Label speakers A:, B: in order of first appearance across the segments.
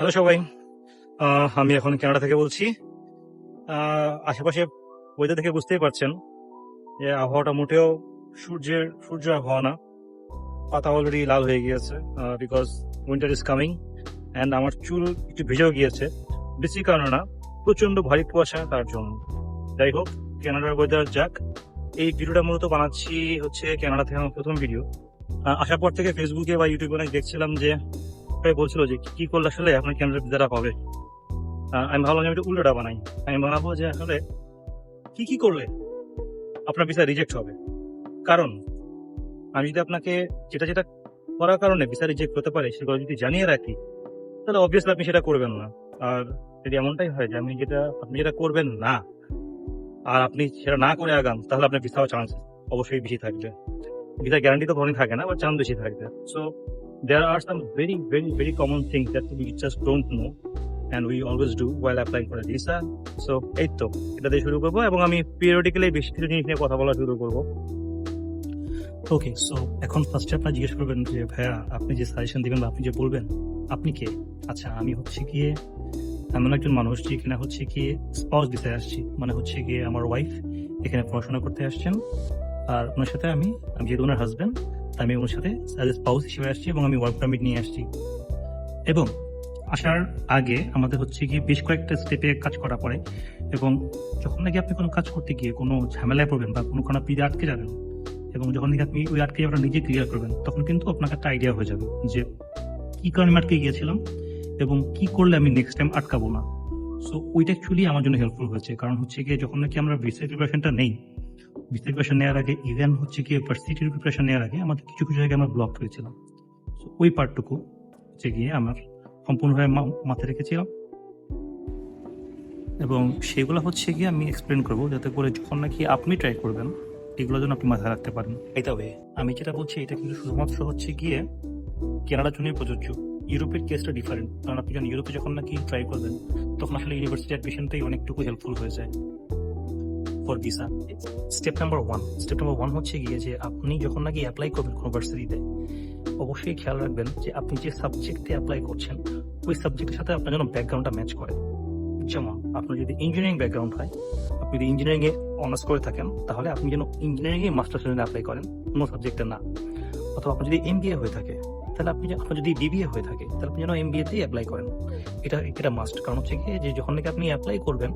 A: Hello সবাই। আমি এখন কানাডা থেকে বলছি। আশেপাশে ওয়েদার থেকে বুঝতেই পারছেন যে আবহাওয়াটা মোটেও সূর্যের, সূর্য আবহাওয়া না। পাতা অলরেডি লাল হয়ে গিয়েছে because winter is coming and আমার চুল একটু ভিজেও গিয়েছে। বেশি কারণে না প্রচণ্ড ভারী কুয়াশা তার জন্য। যাই হোক কানাডার ওয়েদার যাক। এই ভিডিওটা মূলত বানাচ্ছি হচ্ছে কানাডা থেকে আমার প্রথম ভিডিও আসার পর থেকে ফেসবুকে বা ইউটিউবে অনেক দেখছিলাম যে সবাই বলছিল যে, কি করলে আসলে আপনার ক্যামেরা ভিসাটা পাবে? আমি ভাবলাম যে আমি উল্টোটা বানাই। আমি বানাবো যে আসলে কি কি করলে আপনার ভিসা রিজেক্ট হবে? কারণ আমি যদি আপনাকে যেটা যেটা করার কারণে ভিসা রিজেক্ট হতে পারে সেগুলো যদি জানিয়ে রাখি, তাহলে অবভিয়াসলি আপনি সেটা করবেন না। আর যদি এমনটাই হয় যে আমি যেটা, আপনি যেটা করবেন না, আর আপনি সেটা না করে আগান, তাহলে আপনার ভিসাও চান্স অবশ্যই বেশি থাকবে। ভিসা গ্যারান্টি তো কখনই থাকে না বা চান্স বেশি থাকবে। So there are some very, very, very common things that we just don't know and we always do while applying for a visa. So, এই তো এটা দিয়ে শুরু করব এবং আমি পিরিয়ডিক্যালি বেশি কিছু জিনিস নিয়ে কথা বলা শুরু করব। ওকে সো এখন ফার্স্টে আপনার জিজ্ঞেস করবেন যে ভাইয়া আপনি যে সাজেশন দিবেন বা আপনি যে বলবেন আপনি কে? আচ্ছা আমি হচ্ছে গিয়ে এমন একজন মানুষ যে কিনা হচ্ছে গিয়ে স্পাউস দিতে আসছি। মানে হচ্ছে গিয়ে আমার ওয়াইফ এখানে পড়াশোনা করতে আসছেন। আর ওনার সাথে আমি আমি যেহেতু ওনার হাজবেন্ড আমি ওনার সাথে অ্যাজ এ স্পাউস হিসেবে আসছি এবং আমি ওয়ার্ক পারমিট নিয়ে আসছি। এবং আসার আগে আমাদের হচ্ছে গিয়ে বেশ কয়েকটা স্টেপে কাজ করা পড়ে এবং যখন নাকি আপনি কোনো কাজ করতে গিয়ে কোনো ঝামেলায় পড়বেন বা কোনো কোনো আপনি আটকে যাবেন এবং যখন নাকি আপনি ওই আটকে যাওয়াটা নিজে ক্লিয়ার করবেন, তখন কিন্তু আপনার একটা আইডিয়া হয়ে যাবে যে কি কারণে আমি আটকে গিয়েছিলাম এবং কি করলে আমি নেক্সট টাইম আটকাবো না। সো ওইটা অ্যাকচুয়ালি আমার জন্য হেল্পফুল হয়েছে। কারণ হচ্ছে গিয়ে যখন নাকি আমরা ভিসা প্রিপারেশনটা নেই প্রিপারেশন নেওয়ার আগে ইভেন হচ্ছে গিয়ে ভার্সিটির প্রিপারেশন নেওয়ার আগে আমাদের কিছু কিছু জায়গায় আমরা ব্লক হয়েছিলাম So, ওই পার্টটুকু হচ্ছে গিয়ে আমার সম্পূর্ণভাবে মাথায় রেখেছিলাম। এবং সেগুলো হচ্ছে গিয়ে আমি এক্সপ্লেন করব যাতে করে যখন নাকি আপনি ট্রাই করবেন এগুলো যেন আপনি মাথায় রাখতে পারেন। এটা ওয়ে আমি যেটা বলছি এটা কিন্তু শুধুমাত্র হচ্ছে গিয়ে কেনাডার জন্যই প্রযোজ্য। ইউরোপের কেসটা ডিফারেন্ট কারণ আপনি যখন ইউরোপে যখন নাকি ট্রাই করবেন তখন আসলে ইউনিভার্সিটি অ্যাডমিশনটাই অনেকটুকু হেল্পফুল হয়ে যায়। For visa step number one step number one হচ্ছে গিয়ে যে আপনি যখন নাকি অ্যাপ্লাই করবেন কোনো ভার্সিটিতে অবশ্যই খেয়াল রাখবেন যে আপনি যে সাবজেক্টে অ্যাপ্লাই করছেন, ওই সাবজেক্টের সাথে আপনার যেন ব্যাকগ্রাউন্ডটা ম্যাচ করে। যেমন আপনার যদি ইঞ্জিনিয়ারিং ব্যাকগ্রাউন্ড হয়, আপনি যদি ইঞ্জিনিয়ারিং এ অনার্স করে থাকেন, তাহলে আপনি যেন ইঞ্জিনিয়ারিংয়ে মাস্টার্স অ্যাপ্লাই করেন, কোনো সাবজেক্টে না। অথবা আপনার যদি এমবিএ হয়ে থাকে তাহলে আপনি আপনার যদি বিবিএ হয়ে থাকে, তাহলে আপনি যেন এমবিএ তেই অ্যাপ্লাই করেন। এটা এটা মাস্ট কারণ হচ্ছে কি যে যখন নাকি আপনি অ্যাপ্লাই করবেন,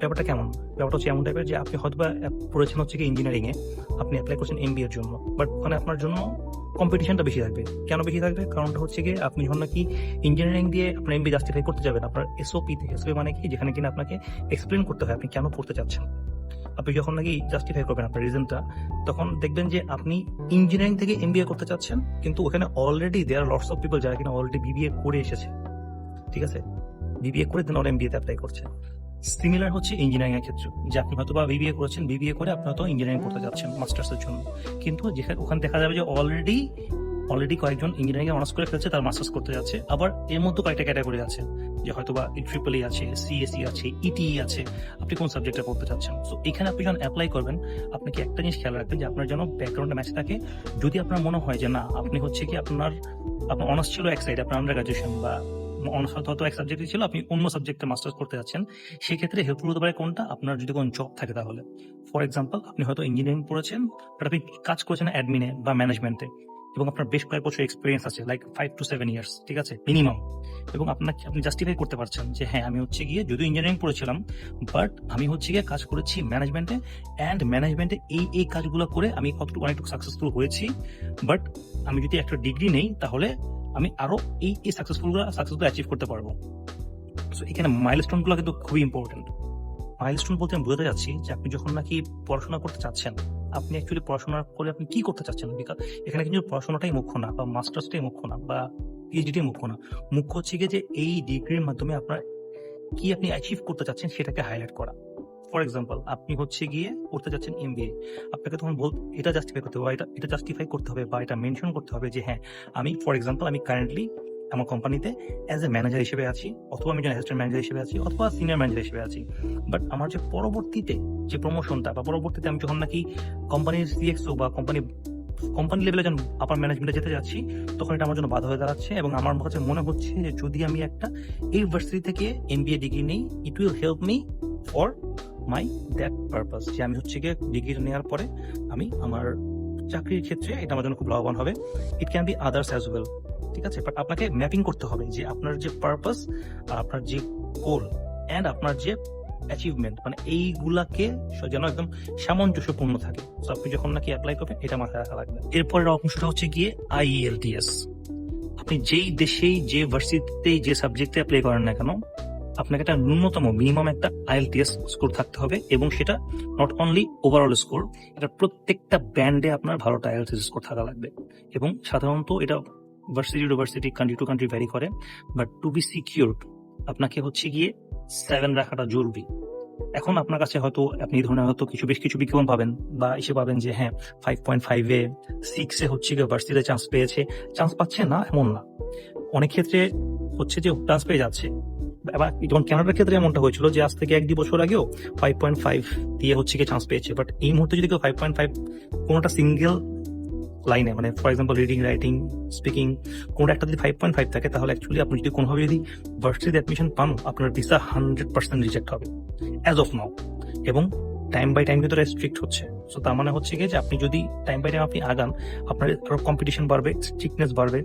A: ব্যাপারটা কেমন? ব্যাপারটা হচ্ছে এমন টাইপের যে আপনি হয়তো বা পড়েছেন হচ্ছে কি ইঞ্জিনিয়ারিংয়ে আপনি অ্যাপ্লাই করছেন এমবিএ এর জন্য। বাট ওখানে আপনার জন্য কম্পিটিশনটা বেশি থাকবে। কেন বেশি থাকবে? কারণটা হচ্ছে কি আপনি যখন নাকি ইঞ্জিনিয়ারিং দিয়ে আপনার এমবি জাস্টিফাই করতে যাবেন, আপনার এসওপি তে। এসওপি মানে কি? যেখানে কিনা আপনাকে এক্সপ্লেন করতে হয় আপনি কেন পড়তে চাচ্ছেন। আপনি যখন নাকি জাস্টিফাই করবেন আপনার রিজনটা তখন দেখবেন যে আপনি ইঞ্জিনিয়ারিং থেকে এমবিএ করতে চাচ্ছেন, কিন্তু ওখানে already there lots of people যারা কিনা অলরেডি বিবিএ করে এসেছে। ঠিক আছে? বিবিএ করে দেন ওরা এমবিএ তে অ্যাপ্লাই করছে। সিমিলার হচ্ছে ইঞ্জিনিয়ারিং এর ক্ষেত্রে। যে আপনি হয়তো বা বিবিএ করেছেন বিবিএ করে আপনি হয়তো ইঞ্জিনিয়ারিং করতে যাচ্ছেন মাস্টার্স এর জন্য। কিন্তু যেখানে ওখানে দেখা যাবে যে অলরেডি অলরেডি কয়েকজন ইঞ্জিনিয়ারিং অনার্স করে ফেলছে, তার মাস্টার্স করতে যাচ্ছে। আবার এর মধ্যে কয়েকটা ক্যাটাগরি আছে, যে হয়তো বা ট্রিপল ই আছে সিএসই আছে ইটিই আছে, আপনি কোন সাবজেক্টে পড়তে চাচ্ছেন? তো এখানে আপনি যখন অ্যাপ্লাই করবেন, আপনাকে একটা জিনিস খেয়াল রাখবেন যে আপনার যেন ব্যাকগ্রাউন্ডে ম্যাচ থাকে। যদি আপনার মনে হয় যে না, আপনি হচ্ছে কি আপনার আপনার অনার্স ছিল এক সাইড আপনার আন্ডার গ্রাজুয়েশন বা হয়তো এক সাবজেক্টই ছিল, আপনি অন্য সাবজেক্টে মাস্টার্স করতে যাচ্ছেন, সেক্ষেত্রে হেল্পফুল হতে পারে কোনটা? আপনার যদি কোনো জব থাকে তাহলে। ফর এক্সাম্পল আপনি হয়তো ইঞ্জিনিয়ারিং পড়েছেন বাট আপনি কাজ করেছেন অ্যাডমিনে বা ম্যানেজমেন্টে এবং আপনার বেশ কয়েক বছর এক্সপিরিয়েন্স আছে like five to seven years ঠিক আছে? মিনিমাম এবং আপনাকে আপনি জাস্টিফাই করতে পারছেন যে হ্যাঁ আমি হচ্ছে গিয়ে যদিও ইঞ্জিনিয়ারিং পড়েছিলাম বাট আমি হচ্ছে গিয়ে কাজ করেছি ম্যানেজমেন্টে অ্যান্ড ম্যানেজমেন্টে এই এই কাজগুলো করে আমি কতটুকু, অনেকটুকু সাকসেসফুল হয়েছি বাট আমি যদি একটা ডিগ্রি নেই, তাহলে আমি আরও এই এই সাকসেসফুলগুলো সাকসেসফুল অ্যাচিভ করতে পারব। সো এখানে মাইলস্টোনগুলো কিন্তু খুবই ইম্পর্টেন্ট মাইলস্টোন বলতে আমি বোঝাতে চাচ্ছি যে, আপনি যখন নাকি পড়াশোনা করতে চাচ্ছেন আপনি অ্যাকচুয়ালি পড়াশোনা করে আপনি কি করতে চাচ্ছেন? বিকজ এখানে কিন্তু পড়াশোনাটাই মুখ্য না, বা মাস্টার্সটাই মুখ্য না, বা পিএইচডিটাই মুখ্য না। মুখ্য হচ্ছে গিয়ে যে এই ডিগ্রির মাধ্যমে আপনার কি আপনি অ্যাচিভ করতে চাচ্ছেন সেটাকে হাইলাইট করা। ফর এক্সাম্পল আপনি হচ্ছে গিয়ে করতে যাচ্ছেন এমবিএ আপনাকে তখন বল, এটা জাস্টিফাই করতে হবে এটা এটা জাস্টিফাই করতে হবে, বা এটা মেনশন করতে হবে যে হ্যাঁ আমি ফর এক্সাম্পল আমি কারেন্টলি আমার কোম্পানিতে অ্যাজ এ ম্যানেজার হিসেবে আছি, অথবা আমি একজন অ্যাসিস্ট্যান্ট ম্যানেজার হিসেবে আছি, অথবা সিনিয়র ম্যানেজার হিসেবে আছি। বাট আমার যে পরবর্তীতে যে প্রমোশনটা বা পরবর্তীতে আমি যখন নাকি কোম্পানির সিএক্সও বা কোম্পানি কোম্পানি লেভেলে যখন আপার ম্যানেজমেন্টে যেতে যাচ্ছি, তখন এটা আমার জন্য বাধা হয়ে দাঁড়াচ্ছে এবং আমার কাছে মনে হচ্ছে যে যদি আমি একটা ইউনিভার্সিটি থেকে এমবিএ ডিগ্রি নিই it will help me for my that purpose যে আমি হচ্ছে গিয়ে ডিগ্রি নেওয়ার পরে আমি আমার চাকরির ক্ষেত্রে এটা আমার জন্য খুব লাভবান হবে। It can be others as well ঠিক আছে? বাট আপনাকে ম্যাপিং করতে হবে যে আপনার যে পারপাস আপনার যে গোল অ্যান্ড আপনার যে অ্যাচিভমেন্ট মানে এইগুলাকে যেন একদম সামঞ্জস্যপূর্ণ থাকে। তো আপনি যখন নাকি অ্যাপ্লাই করবেন, এটা মাথায় রাখা লাগবে। এরপরের অংশটা হচ্ছে গিয়ে আইএলটিএস আপনি যেই দেশেই, যে ভার্সিটিতেই যে সাবজেক্টে অ্যাপ্লাই করেন না কেন, আপনাকে একটা ন্যূনতম মিনিমাম একটা আইএলটিএস স্কোর থাকতে হবে, এবং সেটা নট অনলি ওভারঅল স্কোর এটা প্রত্যেকটা ব্যান্ডে আপনার ভালোটা আইএলটিএস স্কোর থাকা লাগবে। এবং সাধারণত এটা varsity to varsity country to country vary করে বাট টু বি সিকিউরড আপনাকে হচ্ছে গিয়ে সেভেন রাখাটা জরুরি এখন আপনার কাছে হয়তো আপনি ধরনের হয়তো কিছু বেশ কিছু বিজ্ঞাপন পাবেন বা এসে পাবেন যে হ্যাঁ ফাইভ পয়েন্ট ফাইভে সিক্সে হচ্ছে গিয়ে ভার্সিটিতে চান্স পেয়েছে চান্স পাচ্ছে না এমন না অনেক ক্ষেত্রে হচ্ছে যে চান্স পেয়ে যাচ্ছে এবার যেমন ক্যানাডার ক্ষেত্রে এমনটা হয়েছিল যে আজ থেকে এক দুই বছর আগেও ফাইভ পয়েন্ট ফাইভ দিয়ে হচ্ছে গিয়ে চান্স পেয়েছে বাট এই মুহূর্তে যদি কেউ ফাইভ পয়েন্ট ফাইভ কোনোটা সিঙ্গেল লাইনে মানে for example reading writing speaking কোনটা একটা যদি ফাইভ পয়েন্ট ফাইভ থাকে, তাহলে অ্যাকচুয়ালি আপনি যদি কোনোভাবে যদি ভার্সিটিতে অ্যাডমিশন পান, আপনার ভিসা হান্ড্রেড পার্সেন্ট রিজেক্ট হবে অ্যাজ অফ নাও এবং টাইম বাই টাইম কিন্তু স্ট্রিক্ট হচ্ছে। সো তার মানে হচ্ছে গিয়ে যে আপনি যদি টাইম বাই টাইম আপনি আগান, আপনার কম্পিটিশন বাড়বে স্ট্রিক্টনেস বাড়বে।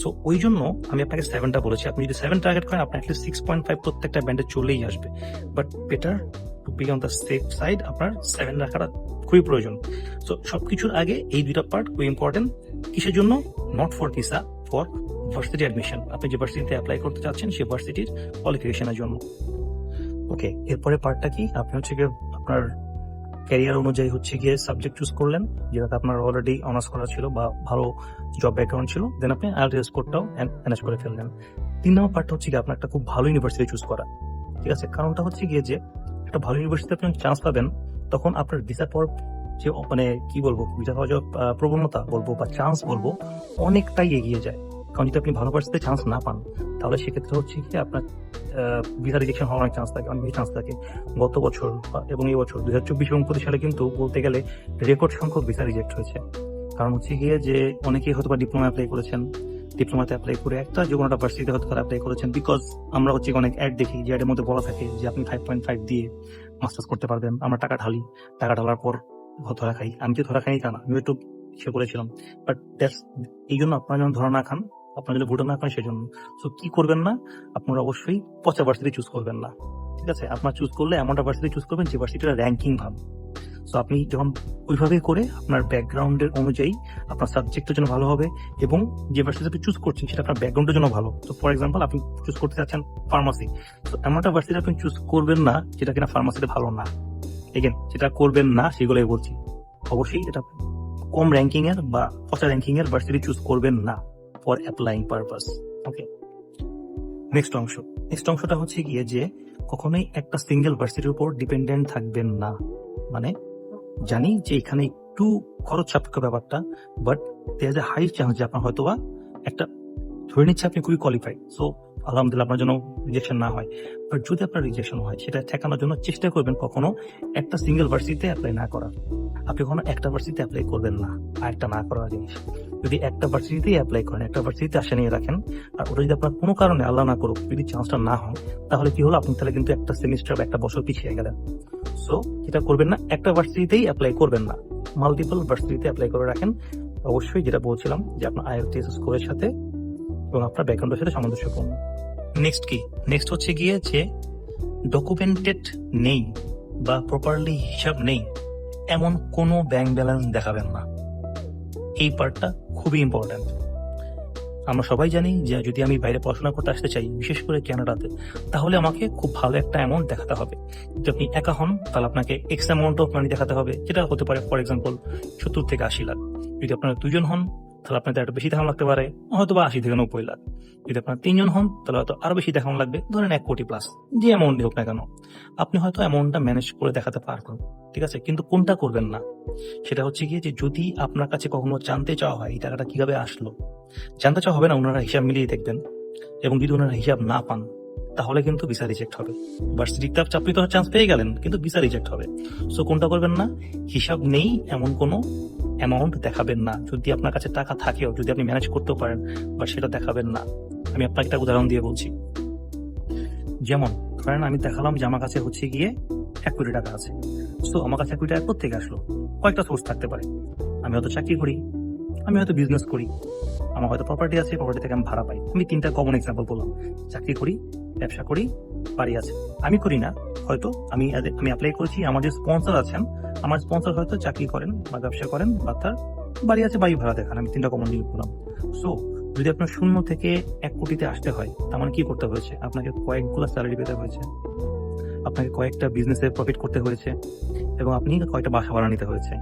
A: সো ওই জন্য আমি আপনাকে সেভেনটা বলেছি। আপনি যদি সেভেন টার্গেট করেন, আপনার অ্যাটলিস্ট সিক্স পয়েন্ট ফাইভ প্রত্যেকটা ব্যান্ডে চলেই আসবে। But better to be on the safe side আপনার সেভেন রাখাটা খুবই প্রয়োজন। সো সবকিছুর আগে এই দুইটা পার্ট খুবই ইম্পর্টেন্ট কিসের জন্য? Not for visa for varsity admission আপনি যে ভার্সিটিতে অ্যাপ্লাই করতে চাচ্ছেন, সেই ভার্সিটির কোয়ালিফিকেশনের জন্য। ওকে এরপরে পার্টটা কি? আপনি হচ্ছে গিয়ে আপনার ক্যারিয়ার অনুযায়ী হচ্ছে গিয়ে সাবজেক্ট চুজ করলেন, যেটাতে আপনার অলরেডি অনার্স করা ছিল বা ভালো জব ব্যাকগ্রাউন্ড ছিল। দেন আপনি আইএলটিএস কোডটাও ম্যানেজ করে ফেললেন। তিন নম্বর পার্টটা হচ্ছে গিয়ে আপনার একটা খুব ভালো ইউনিভার্সিটি চুজ করা। ঠিক আছে? কারণটা হচ্ছে গিয়ে যে, একটা ভালো ইউনিভার্সিটিতে আপনি চান্স পাবেন তখন আপনার ভিসা পাওয়ার যে মানে কি বলব ভিসা পাওয়ার প্রবণতা বলব বা চান্স বলব, অনেকটাই এগিয়ে যায়। কারণ যদি আপনি ভালো ভার্সিটিতে চান্স না পান, তাহলে সেক্ষেত্রে হচ্ছে কি আপনার ভিসা রিজেকশন হওয়ার অনেক চান্স থাকে, অনেক বেশি চান্স থাকে। গত বছর এবং এই বছর দুই হাজার চব্বিশ এবং পঁচিশ সালে কিন্তু বলতে গেলে রেকর্ড সংখ্যক ভিসা রিজেক্ট হয়েছে। কারণ হচ্ছে গিয়ে যে, অনেকেই হয়তো বা ডিপ্লোমা অ্যাপ্লাই করেছেন ডিপ্লোমাতে অ্যাপ্লাই করে একটা যে কোনো একটা ভার্সিটিতে হয়তো অ্যাপ্লাই করেছেন। বিকজ আমরা হচ্ছে অনেক অ্যাড দেখি, যে অ্যাডের মধ্যে বলা থাকে যে, আপনি ফাইভ পয়েন্ট ফাইভ দিয়ে মাস্টার্স করতে পারবেন, আমরা টাকা ঢালি, টাকা ঢালার পর ধরা খাই। আমি তো ধরা খাই তা না আমি একটু সে করেছিলাম। বাট এই জন্য আপনারা যখন ধরা না খান, আপনারা যদি ভোটে না খান, সেজন্য। সো কি করবেন না, আপনারা অবশ্যই পচা ভার্সিটি চুজ করবেন না। ঠিক আছে? আপনার চুজ করলে এমনটা ভার্সিটি চুজ করবেন যে ভার্সিটিটা র্যাঙ্কিং ভালো। সো আপনি যখন ওইভাবে করে আপনার ব্যাকগ্রাউন্ডের অনুযায়ী আপনার সাবজেক্টের জন্য ভালো হবে এবং যে ভার্সিটি আপনি চুজ করছেন সেটা আপনার ব্যাকগ্রাউন্ডের জন্য ভালো। তো ফর এক্সাম্পল আপনি চুজ করতে চাচ্ছেন ফার্মাসি তো এমন একটা ভার্সিটি আপনি চুজ করবেন না যেটা কিনা ফার্মাসিতে ভালো না। এগেন যেটা করবেন না সেগুলোই বলছি। অবশ্যই এটা কম র্যাঙ্কিং এর বা পচা র্যাঙ্কিং এর ভার্সিটি চুজ করবেন না for applying purpose okay next অংশ। নেক্সট অংশটা হচ্ছে গিয়ে যে কখনোই একটা সিঙ্গেল ভার্সিটির উপর ডিপেন্ডেন্ট থাকবেন না। মানে জানি যে এখানে একটু খরচ সাপেক্ষ ব্যাপারটা বাট দেয়ার হাই চান্স যে আপনার হয়তো বা একটা, ধরে নিচ্ছে আপনি খুবই কোয়ালিফাইড সো আলহামদুলিল্লাহ আপনার জন্য রিজেকশন না হয়। বাট যদি আপনার রিজেকশন হয়, সেটা ঠেকানোর জন্য চেষ্টা করবেন কখনো একটা সিঙ্গেল ভার্সিটিতে অ্যাপ্লাই না করার। আপনি কখনো একটা ভার্সিটিতে অ্যাপ্লাই করবেন না, আর একটা না করার জিনিস। যদি একটা ভার্সিটিতেই অ্যাপ্লাই করেন, একটা ভার্সিটিতে আশা নিয়ে রাখেন, আর ওটা যদি আপনার কোনো কারণে আল্লাহ না করুক, যদি চান্সটা না হয়, তাহলে কি হলো? আপনি তাহলে কিন্তু একটা সেমিস্টার বা একটা বছর পিছিয়ে গেলেন। সো যেটা করবেন না, একটা ভার্সিটিতেই অ্যাপ্লাই করবেন না। মাল্টিপল ভার্সিটিতে অ্যাপ্লাই করে রাখেন। অবশ্যই যেটা বলছিলাম, যে আপনার আইএলটিএস স্কোরের সাথে এবং আপনার ব্যাকগ্রাউন্ডের সাথে সামঞ্জস্যপূর্ণ নেক্সট কি? নেক্সট হচ্ছে গিয়ে যে ডকুমেন্টেড নেই বা প্রপারলি হিসাব নেই, এমন কোনো ব্যাংক ব্যালেন্স দেখাবেন না। এই পার্টটা খুবই ইম্পর্ট্যান্ট আমরা সবাই জানি যে যদি আমি বাইরে পড়াশোনা করতে আসতে চাই, বিশেষ করে ক্যানাডাতে তাহলে আমাকে খুব ভালো একটা অ্যামাউন্ট দেখাতে হবে। যদি আপনি একা হন, তাহলে আপনাকে এক্স অ্যামাউন্ট অফ মানি দেখাতে হবে, যেটা হতে পারে ফর এক্সাম্পল সত্তর থেকে আশি লাখ। যদি আপনারা দুজন হন তাহলে আপনাদের একটু বেশি দেখানো লাগতে পারে হয়তো বা আশি থেকে নব্বই লাখ। যদি আপনার তিনজন হন, তাহলে হয়তো আরও বেশি দেখানো লাগবে, ধরেন এক কোটি প্লাস যে অ্যামাউন্ট হোক না কেন। আপনি হয়তো অ্যামাউন্টটা ম্যানেজ করে দেখাতে পারবেন, ঠিক আছে? কিন্তু কোনটা করবেন না? সেটা হচ্ছে গিয়ে যে যদি আপনার কাছে কখনো জানতে চাওয়া হয়, এই টাকাটা কীভাবে আসলো? জানতে চাওয়া হবে না, ওনারা হিসাব মিলিয়ে দেখবেন। এবং যদি ওনারা হিসাব না পান, তাহলে কিন্তু ভিসা রিজেক্ট হবে। ভার্সিটিতে চাকরি তো চান্স পেয়ে গেলেন, কিন্তু ভিসা রিজেক্ট হবে। সো কোনটা করবেন না? হিসাব নেই এমন কোনো অ্যামাউন্ট দেখাবেন না। যদি আপনার কাছে টাকা থাকেও, যদি আপনি ম্যানেজ করতেও পারেন বা সেটা দেখাবেন না। আমি আপনাকে একটা উদাহরণ দিয়ে বলছি। যেমন, ধরেন আমি দেখালাম যে আমার কাছে হচ্ছে গিয়ে এক কোটি টাকা আছে। তো আমার কাছে এক কোটি টাকা কোথেকে আসলো? কয়েকটা সোর্স থাকতে পারে। আমি হয়তো চাকরি করি, আমি হয়তো বিজনেস করি। আমার হয়তো প্রপার্টি আছে প্রপার্টি থেকে আমি ভাড়া পাই। আমি তিনটা কমন এক্সাম্পল বললাম। চাকরি করি, ব্যবসা করি বাড়ি আছে। আমি করি না, হয়তো আমি আমি অ্যাপ্লাই করেছি, আমার যে স্পন্সর আছেন, আমার স্পন্সর হয়তো চাকরি করেন বা ব্যবসা করেন, বা তার বাড়ি আছে, বাড়ি ভাড়া দেখান, আমি তিনটা কমন জিনিস বললাম। সো যদি আপনার শূন্য থেকে এক কোটিতে আসতে হয়, তার মানে কি করতে হয়েছে? আপনাকে কয়েকগুলো স্যালারি পেতে হয়েছে। আপনাকে কয়েকটা বিজনেসে প্রফিট করতে হয়েছে এবং আপনি কয়েকটা বাসা ভাড়া নিতে হয়েছে।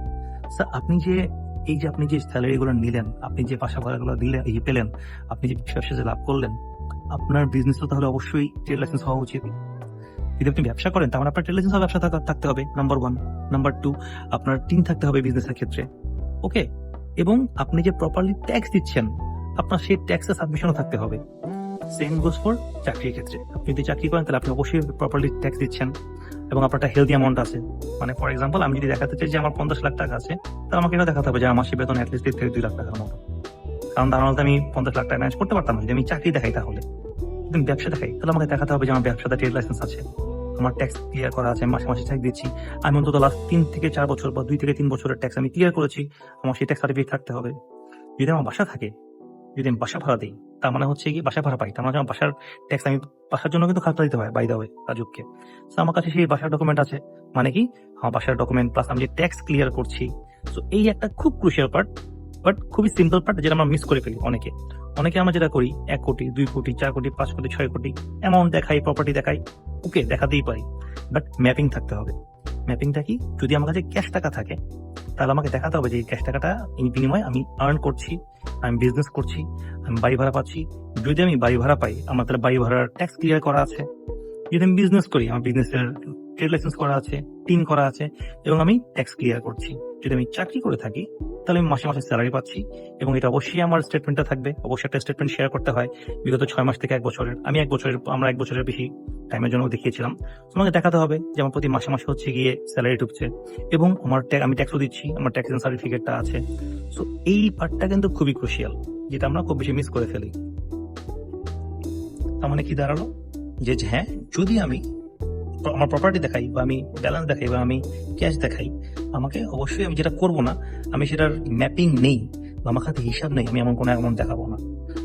A: স্যার আপনি যে, এই যে আপনি যে স্যালারিগুলো নিলেন, আপনি যে বাসা ভাড়াগুলো দিলেন পেলেন, আপনি যে ব্যবসা লাভ করলেন আপনার বিজনেস তো তাহলে অবশ্যই ট্রেড লাইসেন্স হওয়া উচিত। যদি আপনি ব্যবসা করেন তাহলে আপনার ট্রেড লাইসেন্স ব্যবসা থাকতে হবে নাম্বার ওয়ান নাম্বার টু আপনার টিম থাকতে হবে বিজনেসের ক্ষেত্রে। ওকে এবং আপনি যে প্রপারলি ট্যাক্স দিচ্ছেন, আপনার সেই ট্যাক্সের সাবমিশনও থাকতে হবে। সেম গোস ফর চাকরির ক্ষেত্রে। আপনি যদি চাকরি করেন, তাহলে আপনি অবশ্যই প্রপারলি ট্যাক্স দিচ্ছেন এবং আপনার একটা হেলদি অ্যামাউন্ট আছে। মানে ফর এক্সাম্পল আমি যদি দেখাতে চাই যে আমার পঞ্চাশ লাখ টাকা আছে, তাহলে আমাকে এটা দেখাতে হবে যে আমার সে বেতন অ্যাটলিস্ট থেকে দুই লাখ টাকার মতো। কারণ তার তো আমি পঞ্চাশ লাখ টাকা ম্যানেজ করতে পারতাম যদি আমি চাকরি দেখাই তাহলে। আমি ব্যবসা দেখাই। তাহলে আমাকে দেখাতে হবে যে আমার ব্যবসাটা ট্রেড লাইসেন্স আছে। আমার ট্যাক্স ক্লিয়ার করা আছে, মাসে মাসে ট্যাক্স দিচ্ছি। আমি অন্তত লাস্ট তিন থেকে চার বছর বা দুই থেকে তিন বছরের ট্যাক্স আমি ক্লিয়ার করেছি। আমার সেই ট্যাক্স সার্টিফিকেট থাকতে হবে। যদি আমার বাসা থাকে, যদি আমি বাসা ভাড়া দিই, তার মানে হচ্ছে কি বাসা ভাড়া পাই। তার মানে আমার বাসার ট্যাক্স আমি বাসার জন্য কিন্তু খাতা দিতে হয় বাই দেওয়া রাজুককে। তো আমার কাছে সেই বাসার ডকুমেন্ট আছে। মানে কি? আমার বাসার ডকুমেন্ট প্লাস আমি যে ট্যাক্স ক্লিয়ার করছি। তো এই একটা খুব ক্রুশিয়াল পার্ট বাট খুবই সিম্পল পার্ট যেটা আমরা মিস করে ফেলি অনেকে। অনেকে আমরা যেটা করি, এক কোটি, দুই কোটি, চার কোটি, পাঁচ কোটি, ছয় কোটি অ্যামাউন্ট দেখাই প্রপার্টি দেখাই, ওকে, দেখাতেই পারি। বাট ম্যাপিং থাকতে হবে। ম্যাপিংটা কি? যদি আমার কাছে ক্যাশ টাকা থাকে, তাহলে আমাকে দেখাতে হবে যে এই ক্যাশ টাকাটা এই বিনিময়ে আমি আর্ন করছি, আমি বিজনেস করছি, আমি বাড়ি ভাড়া পাচ্ছি। যদি আমি বাড়ি ভাড়া পাই, আমার তাহলে বাড়ি ভাড়ার ট্যাক্স ক্লিয়ার করা আছে। যদি আমি বিজনেস করি, আমার বিজনেসের ট্রেড লাইসেন্স করা আছে টিন করা আছে, এবং আমি ট্যাক্স ক্লিয়ার করছি। যদি আমি চাকরি করে থাকি, তাহলে আমি মাসে মাসে স্যালারি পাচ্ছি এবং এটা অবশ্যই আমার স্টেটমেন্টটা থাকবে। অবশ্যই একটা স্টেটমেন্ট শেয়ার করতে হয়। বিগত ছয় মাস থেকে এক বছরের, আমি এক বছরের, আমরা এক বছরের বেশি টাইমের জন্য দেখিয়েছিলাম। তোমাকে দেখাতে হবে যে আমার প্রতি মাসে মাসে হচ্ছে গিয়ে স্যালারি ঢুকছে এবং আমার আমি ট্যাক্সও দিচ্ছি, আমার ট্যাক্স সার্টিফিকেটটা আছে। সো এই পার্টটা কিন্তু খুবই ক্রুশিয়াল যেটা আমরা খুব বেশি মিস করে ফেলি। তার মানে কি দাঁড়াল? যে হ্যাঁ যদি আমি আমার প্রপার্টি দেখাই বা আমি ব্যালেন্স দেখাই বা আমি ক্যাশ দেখাই, আমাকে অবশ্যই আমি যেটা করব না, আমি সেটার ম্যাপিং নেই বা আমার কাছে হিসাব নেই, আমি এমন কোনো অ্যামাউন্ট দেখাবো না।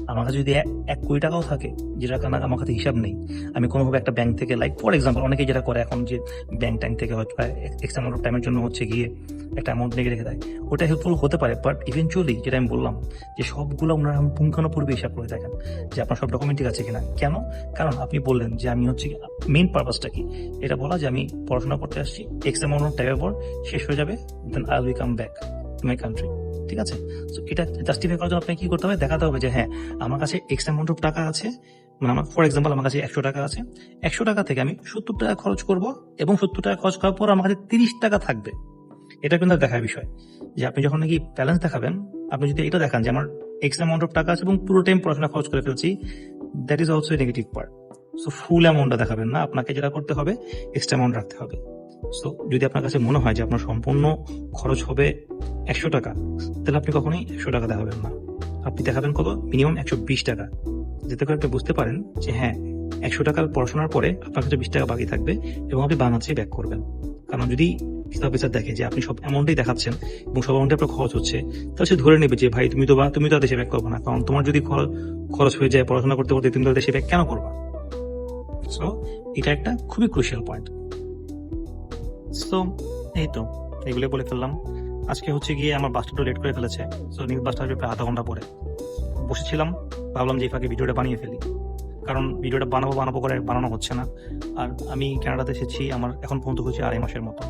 A: আমার কাছে যদি এক- কোটি টাকাও থাকে, যেটা কারণে আমার কাছে হিসাব নেই, আমি কোনোভাবে একটা ব্যাংক থেকে লাইক ফর এক্সাম্পল অনেকে যেটা করে এখন যে ব্যাংক ট্যাঙ্ক থেকে হয়তো এক্স অ্যামাউন্ট অফ টাইমের জন্য হচ্ছে গিয়ে একটা অ্যামাউন্ট নিয়ে রেখে দেয়। ওটা হেল্পফুল হতে পারে বাট ইভেনচুয়ালি যেটা আমি বললাম, যে সবগুলো ওনারা পুঙ্খানুপুর্বে হিসাব করে দেখেন যে আপনার সব ডকুমেন্ট ঠিক আছে কিনা। কেন? কারণ আপনি বললেন যে আমি হচ্ছে মেইন পারপাসটা কি? এটা বলা যে আমি পড়াশোনা করতে আসছি এক্স অ্যামাউন্ট অফ টাইমের পর শেষ হয়ে যাবে then I will come back to my country ঠিক আছে? তো এটা জাস্টিফাই করার জন্য আপনাকে কি করতে হবে? দেখাতে হবে যে হ্যাঁ আমার কাছে এক্স অ্যামাউন্ট অফ টাকা আছে মানে আমার ফর এক্সাম্পল আমার কাছে একশো টাকা আছে। একশো টাকা থেকে আমি সত্তর টাকা খরচ করব এবং সত্তর টাকা খরচ করার পর আমার কাছে তিরিশ টাকা থাকবে। এটা কিন্তু দেখার বিষয়। যে আপনি যখন নাকি ব্যালেন্স দেখাবেন, আপনি যদি এটা দেখান যে আমার এক্স অ্যামাউন্ট অফ টাকা আছে এবং পুরো টাইম পড়াশোনা খরচ করে ফেলছি that is also negative part so full অ্যামাউন্টটা দেখাবেন না, আপনাকে যেটা করতে হবে এক্সট্রা অ্যামাউন্ট রাখতে হবে। সো যদি আপনার কাছে মনে হয় যে আপনার সম্পূর্ণ খরচ হবে একশো টাকা, তাহলে আপনি কখনোই একশো টাকা দেখাবেন না। আপনি দেখাবেন কত? মিনিমাম একশো বিশ টাকা। যাতে করে আপনি বুঝতে পারেন যে হ্যাঁ একশো টাকার পড়াশোনার পরে আপনার কাছে বিশ টাকা বাকি থাকবে এবং আপনি বাংলাদেশে ব্যাক করবেন। কারণ যদি অফিসার দেখে যে আপনি সব অ্যামাউন্টই দেখাচ্ছেন এবং সব অ্যামাউন্টে আপনার খরচ হচ্ছে, তাহলে সে ধরে নেবে যে, ভাই, তুমি তো বা, তুমি তো দেশে ব্যাক করব না। কারণ তোমার যদি খরচ হয়ে যায় পড়াশোনা করতে করতে, তুমি তো দেশে ব্যাক কেন করবা? সো এটা একটা খুবই ক্রুশিয়াল পয়েন্ট সো এই তো এগুলো বলে ফেললাম। আজকে হচ্ছে গিয়ে আমার বাসটা লেট করে ফেলেছে। সো নিউজ বাসটা আসবে প্রায় আধা ঘণ্টা পরে বসেছিলাম। ভাবলাম যে, এই ফাঁকে ভিডিওটা বানিয়ে ফেলি। কারণ ভিডিওটা বানাবো বানাবো করে বানানো হচ্ছে না। আর আমি কানাডাতে এসেছি, আমার এখন পর্যন্ত হচ্ছে আড়াই মাসের মতো।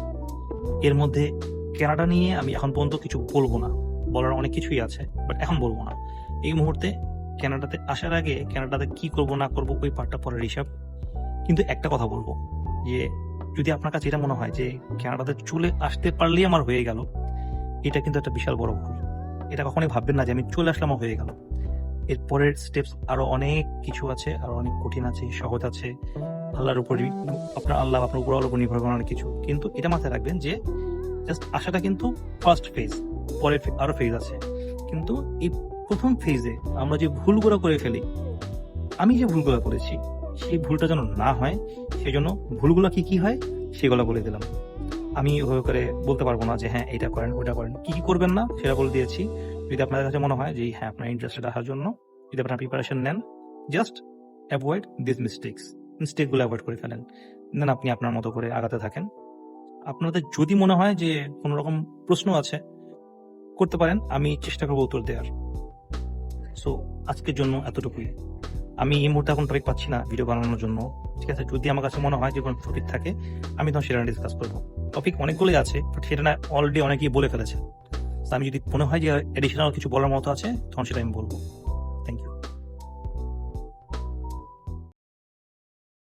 A: এর মধ্যে কানাডা নিয়ে আমি এখন পর্যন্ত কিছু বলব না। বলার অনেক কিছুই আছে বাট এখন বলব না। এই মুহূর্তে কানাডাতে আসার আগে কানাডাতে কি করব, না করব, ওই পার্টটা পরের হিসাব। কিন্তু একটা কথা বলব, যে যদি আপনার কাছে এটা মনে হয় যে কানাডাতে চলে আসতে পারলেই আমার হয়ে গেল, এটা কিন্তু একটা বিশাল বড় ভুল। এটা কখনোই ভাববেন না যে আমি চলে আসলাম হয়ে গেল। এর পরের স্টেপস আরও অনেক কিছু আছে, আরও অনেক কঠিন আছে, সহজ আছে। আল্লাহর উপরই আপনার আল্লাহ আপনার উপর উপর নির্ভর করার কিছু। কিন্তু এটা মাথায় রাখবেন যে জাস্ট আসাটা কিন্তু ফার্স্ট ফেজ পরে আরও ফেজ আছে। কিন্তু এই প্রথম ফেজে আমরা যে ভুলগুলো করে ফেলি, আমি যে ভুলগুলো করেছি, সেই ভুলটা যেন না হয় সেই জন্য ভুলগুলো কি কি হয়, সেগুলো বলে দিলাম। আমি ওইভাবে করে বলতে পারব না যে হ্যাঁ এটা করেন ওটা করেন। কি কি করবেন না, সেটা বলে দিয়েছি। যদি আপনাদের কাছে মনে হয় যে হ্যাঁ আপনার ইন্টারেস্টেড আসার জন্য, যদি আপনার প্রিপারেশন নেন জাস্ট অ্যাভয়েড দিস মিস্টেক্স মিস্টেকগুলো অ্যাভয়েড করে ফেলেন। দেন আপনি আপনার মতো করে আগাতে থাকেন। আপনাদের যদি মনে হয় যে কোনো রকম প্রশ্ন আছে, করতে পারেন। আমি চেষ্টা করব উত্তর দেওয়ার। সো আজকের জন্য এতটুকুই। আমি এই মুহূর্তে এখন টপিক পাচ্ছি না ভিডিও বানানোর জন্য। ঠিক আছে? যদি আমার কাছে মনে হয় যে কোনো টপিক থাকে, আমি তখন সেটা ডিসকাস করব। টপিক অনেকগুলোই আছে বাট সেটা না অলরেডি অনেকেই বলে ফেলেছে আমি যদি মনে হয় যে এডিশনাল কিছু বলার মতো আছে, তখন সেটা আমি বলব।